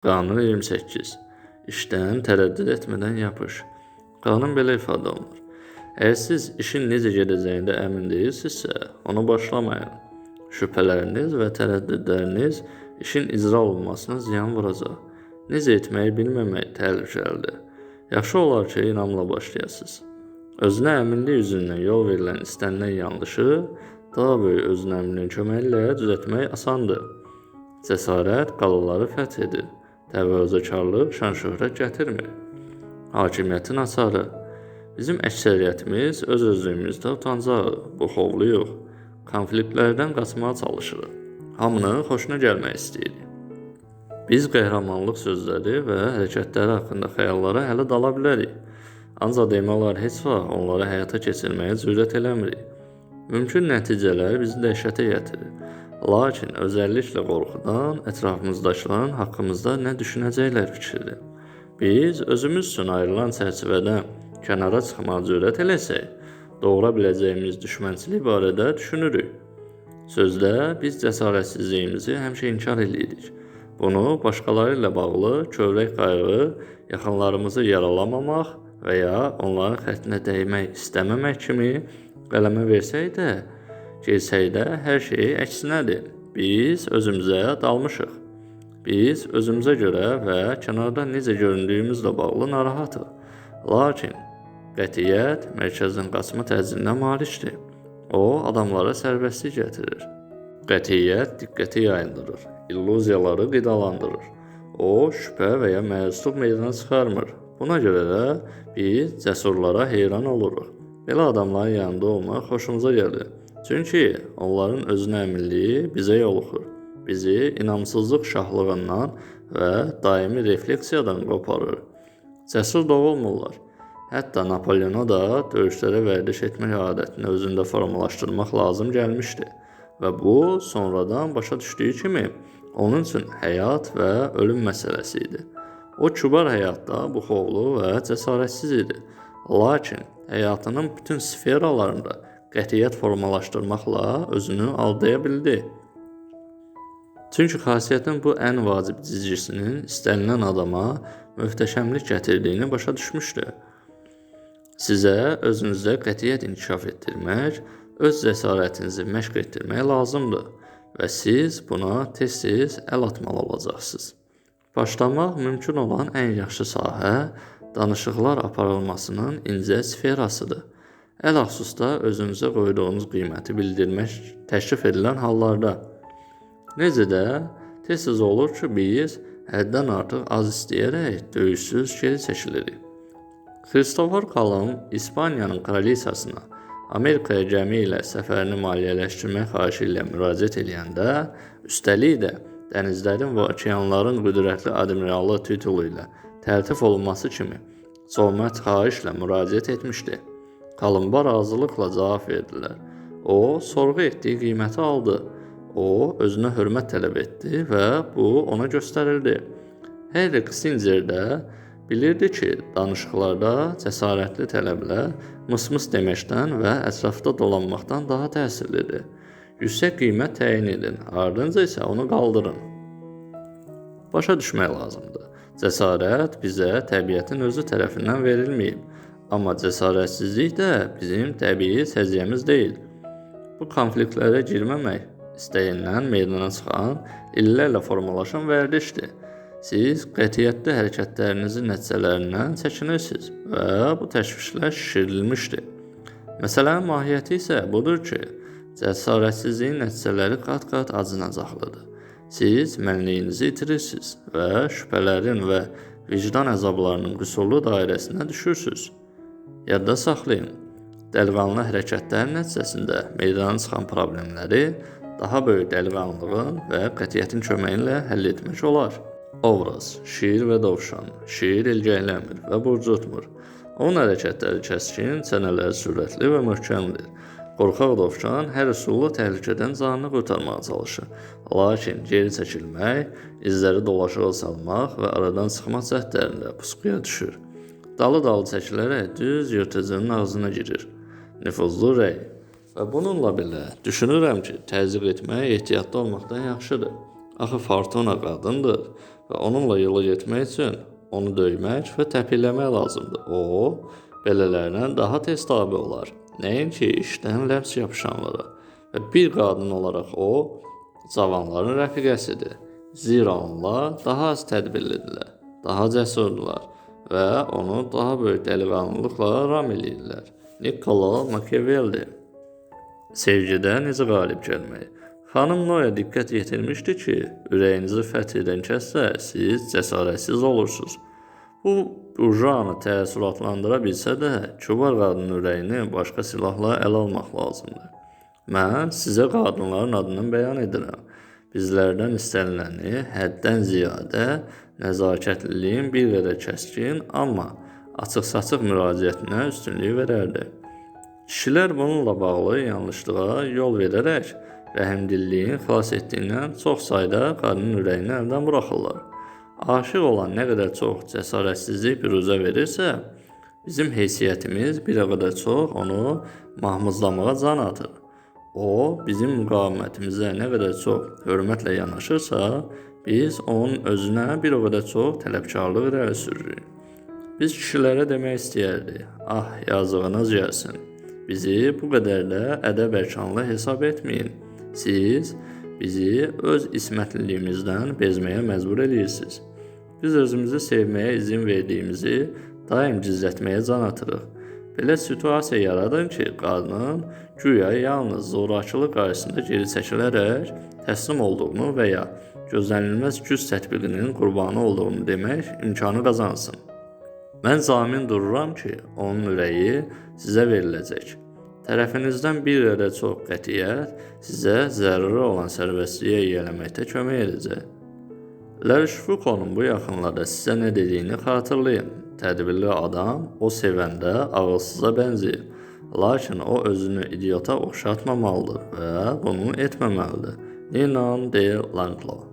Qanun 28. İşdən tərəddüd etmədən yapış. Qanun belə ifadə olunur. Əgər siz işin necə gedəcəyində əmin deyilsinizsə, onu başlamayın. Şübhələriniz və tərəddüdləriniz işin icra olunmasına ziyan vuracaq. Necə etməyi bilməmək təhlükəlidir. Yaxşı olar ki, inamla başlayasınız. Özünə əminlik üzündən yol verilən istənilən yanlışı daha böyük özünəminliyin köməyi ilə düzəltmək asandır. Cəsarət qalıqları fəth edir. Təvazökarlıq şan-şöhrət gətirmir. Hakimiyyətin açarı. Bizim əksəriyyətimiz öz-özlüyümüzdə utancağıq, bu xovluyuq. Konfliktlərdən qaçmağa çalışırıq. Hamının xoşuna gəlmək istəyirik. Biz qəhrəmanlıq sözləri və hərəkətləri haqqında xəyallara hələ dala bilərik. Ancaq demək olar heç vaxt onları həyata keçirməyə cürət eləmirik. Mümkün nəticələr bizi dəhşətə gətirir. Lakin özəlliklə qorxudan ətrafımızdakıların haqqımızda nə düşünəcəklər fikridir. Biz özümüz üçün ayrılan çərçivədən kənara çıxmağa cürət eləsək, doğura biləcəyimiz düşmənçilik barədə düşünürük. Sözdə biz cəsarətsizliyimizi həmişə inkar eləyirik. Bunu başqaları ilə bağlı kövrək qayğı, yaxınlarımızı yaralamamaq və ya onların xətrinə dəymək istəməmək kimi qələmə versək də, Gerçəkdə hər şey əksinədir. Biz özümüzə dalmışıq. Biz özümüzə görə və kənarda necə göründüyümüzlə bağlı narahatıq. Lakin qətiyyət mərkəzdən qaçma təcrübəsinə malikdir. O, adamlara sərbəstlik gətirir. Qətiyyət diqqəti yayındırır, illüziyaları qidalandırır. O, şübhə və ya məyusluq meydana çıxarmır. Buna görə də biz cəsurlara heyran oluruq. Belə adamların yanında olmaq xoşumuza gəlir. Çünki onların özünə əminliyi bizə yoluxur. Bizi inamsızlıq şahlığından və daimi refleksiyadan qoparır. Cəsur doğulmurlar. Hətta Napoleona da döyüşlərə vərdiş etmək adətini özündə formalaşdırmaq lazım gəlmişdi və bu sonradan başa düşdüyü kimi onun üçün həyat və ölüm məsələsi idi. O kübar həyatda buxovlu və cəsarətsiz idi. Lakin həyatının bütün sferalarında qətiyyət formalaşdırmaqla özünü aldaya bildi. Çünki xasiyyətin bu ən vacib cizgisinin istənilən adama möhtəşəmlik gətirdiyini başa düşmüşdü. Sizə özünüzdə qətiyyət inkişaf etdirmək, öz cəsarətinizi məşq etdirmək lazımdır və siz buna tez-tez əl atmalı olacaqsınız. Başlamaq mümkün olan ən yaxşı sahə danışıqlar aparılmasının incə sferasıdır. Ələxüsusda özünüzə qoyduğunuz qiyməti bildirmək təklif edilən hallarda. Necə də tez-tez olur ki, biz həddən artıq az istəyərək döyüşsüz geri çəkilirik. Kristofor Kolumb İspaniyanın kraliçasına Amerikaya gəmi ilə səfərini maliyyələşdirmək xahişi ilə müraciət edəndə, üstəlik də dənizlərin və okeanların qüdrətli admiralı titulu ilə təltif olunması kimi zəhmət xahişlə müraciət etmişdi. Kalınba razılıqla cavab verdilər. O, sorğu etdiyi qiyməti aldı. O, özünə hörmət tələb etdi və bu ona göstərildi. Henry Kissinger də bilirdi ki, danışıqlarda cəsarətli tələblər mıs-mıs deməkdən və ətrafda dolanmaqdan daha təsirlidir. Yüksək qiymət təyin edin, ardınca isə onu qaldırın. Başa düşmək lazımdır. Cəsarət bizə təbiətin özü tərəfindən verilməyib. Amma cəsarətsizlik də bizim təbii səciyyəmiz deyil. Bu konfliktlərə girməmək istəyindən meydana çıxan, illərlə formalaşan vərdişdir. Siz qətiyyətli hərəkətlərinizin nəticələrindən çəkinirsiniz və bu təşvişlər şişirilmişdir. Məsələnin mahiyyəti isə budur ki, cəsarətsizliyin nəticələri qat-qat acınacaqlıdır. Siz mənliyinizi itirirsiniz və şübhələrin və vicdan əzablarının qüsurlu dairəsinə düşürsüz. Yadda saxlayın. Dəliqanlı hərəkətlərin nəticəsində meydana çıxan problemləri daha böyük dəliqanlığın və qətiyyətin köməyi ilə həll etmək olar. Obraz, şiir və dovşan, şiir ilgəkləmir və burcutmur. Onun hərəkətləri kəskin, çənələri sürətli və möhkəmdir. Qorxaq dovşan hər üsulla təhlükədən canını qurtarmağa çalışır. Lakin geri çəkilmək, izləri dolaşığa salmaq və aradan çıxmaq cəhdlərində pusquya düşür. Dalı-dalı çəkilərək düz yırtıcının ağzına girir. Nüfuzlu rəy. Və bununla belə düşünürəm ki, təzyiq etmək ehtiyatlı olmaqdan yaxşıdır. Axı Fortuna qadındır və onunla yola getmək üçün onu döymək və təpikləmək lazımdır. O, belələrinə daha tez tabe olar. Nəinki işdən ləps yapışanlara. Və bir qadın olaraq o, cavanların rəfiqəsidir. Zira onlar daha az tədbirlidirlər, daha cəsurdurlar və onu daha böyük dəliqanlılıqla ram eləyirlər. Niccolo Machiavelli Sevgidə necə qalib gəlmək? Xanım Noya diqqət yetirmişdi ki, ürəyinizi fəth edən kəssə, siz cəsarətsiz olursunuz. Bu burjanı təəssüratlandıra bilsə də, kübar qadının ürəyini başqa silahla ələ almaq lazımdır. Mən sizə qadınların adını bəyan edirəm. Bizlərdən istəniləni həddən ziyadə nəzakətliliyin bir qədər kəskin, amma açıq-saçıq müraciətinə üstünlük verərdi. Kişilər bununla bağlı yanlışlığa yol verərək rəhmdilliyin xilas etdiyindən çox sayda qadının ürəyini əldən buraxırlar. Aşiq olan nə qədər çox cəsarətsizlik büruzə verirsə, bizim heysiyyətimiz bir o qədər çox onu mahmuzlamağa can atır. O, bizim müqavimətimizə nə qədər çox hörmətlə yanaşırsa, biz onun özünə bir o qədər çox tələbkarlıq irəli sürürük. Biz kişilərə demək istəyərdik, ah yazığınız gəlsin. Bizi bu qədər də ədəb ərkanlı hesab etməyin. Siz bizi öz ismətliliyimizdən bezməyə məcbur eləyirsiniz. Biz özümüzü sevməyə izin verdiyimizi daim gizlətməyə can atırıq. Belə situasiya yaradın ki, qadının güya yalnız zorakılıq qarşısında geri çəkilərək təslim olduğunu və ya gözlənilməz güc tətbiqinin qurbanı olduğunu demək imkanı qazansın. Mən zamin dururam ki, onun ürəyi sizə veriləcək. Tərəfinizdən bir qədər çox qətiyyət sizə zəruri olan sərbəstliyə yiyələməkdə kömək edəcək. Lerşfukonun bu yaxınlarda sizə nə dediyini xatırlayın. Tədbirli adam o sevəndə ağılsıza bənzəyir. Lakin o özünü idiota oxşatmamalıdır və bunu etməməlidir. Ninan de Langlo